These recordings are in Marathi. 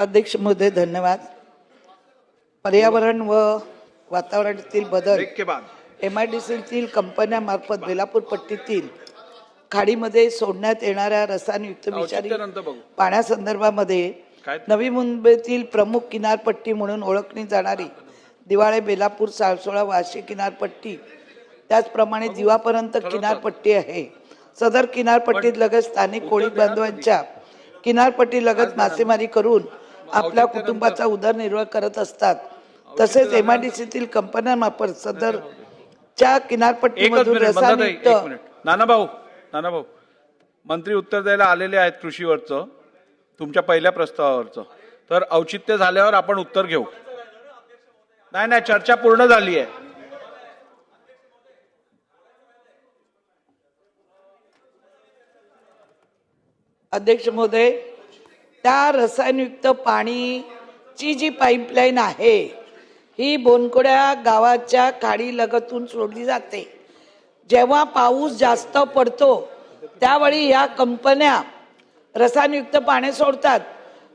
अध्यक्ष महोदय धन्यवाद. पर्यावरण व वातावरणातील बदल एम आय डी सीतील कंपन्यामार्फत बेलापूर पट्टीतील खाडीमध्ये सोडण्यात येणाऱ्या रसायनयुक्त विषारी बघू. पाण्यासंदर्भामध्ये नवी मुंबईतील प्रमुख किनारपट्टी म्हणून ओळखली जाणारी दिवाळे बेलापूर साळसोळा वाशी किनारपट्टी. त्याचप्रमाणे दिवापर्यंत किनारपट्टी आहे. सदर किनारपट्टीत लगत स्थानिक कोळी बांधवांच्या किनारपट्टी लगत मासेमारी करून आपल्या कुटुंबाचा उदरनिर्वाह करत असतात. तसेच एम आय डी सीतील कंपन्यांमार्फत सदरच्या किनारपट्टीमधून रसायनयुक्त मिनिट नाना भाऊ नाना भाऊ मंत्री उत्तर द्यायला आलेले आहेत कृषीवरचं तुमच्या पहिल्या प्रस्तावावरचं. तर औचित्य झाल्यावर आपण उत्तर घेऊ. नाही नाही चर्चा पूर्ण झाली आहे. अध्यक्ष महोदय त्या रसायनयुक्त पाणीची जी पाईपलाईन आहे ही बोनकोड्या गावाच्या खाडी लगतून सोडली जाते. जेव्हा पाऊस जास्त पडतो त्यावेळी या कंपन्या रसायनयुक्त पाणी सोडतात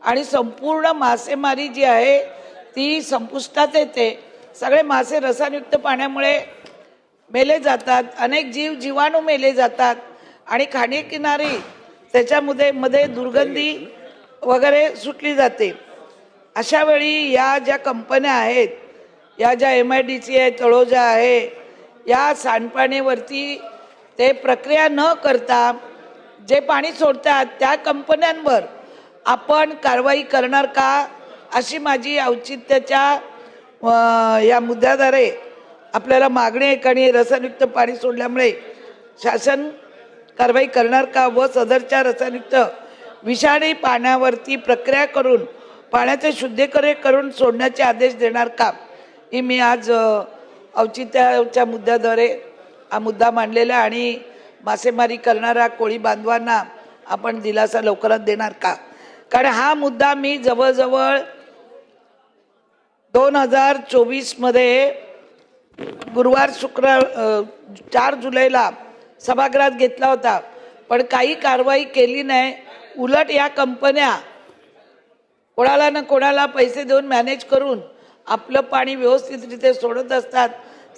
आणि संपूर्ण मासेमारी जी आहे ती संपुष्टात येते. सगळे मासे रसायनयुक्त पाण्यामुळे मेले जातात अनेक जीव जीवाणू मेले जातात आणि खाणेकिनारी त्याच्यामध्ये मध्ये दुर्गंधी वगैरे सुटली जाते. अशा वेळी या ज्या कंपन्या आहेत या ज्या एम आय डी सी आहे तळोजा आहे या सांडपाणीवरती ते प्रक्रिया न करता जे पाणी सोडतात त्या कंपन्यांवर आपण कारवाई करणार का? अशी माझी औचित्याच्या या मुद्द्याद्वारे आपल्याला मागणी आहे आणि रसायनयुक्त पाणी सोडल्यामुळे शासन कारवाई करणार का व सदरच्या रसायनयुक्त विषारी पाण्यावरती प्रक्रिया करून पाण्याचे शुद्धीकरण करून सोडण्याचे आदेश देणार का ही मी आज औचित्याच्या मुद्द्याद्वारे हा मुद्दा मांडलेला आणि मासेमारी करणाऱ्या कोळी बांधवांना आपण दिलासा लवकरात देणार का? कारण हा मुद्दा मी जवळजवळ दोन हजार चोवीसमध्ये गुरुवार शुक्र चार जुलैला सभागृहात घेतला होता. पण काही कारवाई केली नाही. उलट या कंपन्या कोणाला ना कोणाला पैसे देऊन मॅनेज करून आपलं पाणी व्यवस्थितरित्या सोडत असतात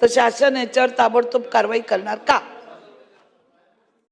तर शासन याच्यावर ताबडतोब कारवाई करणार का?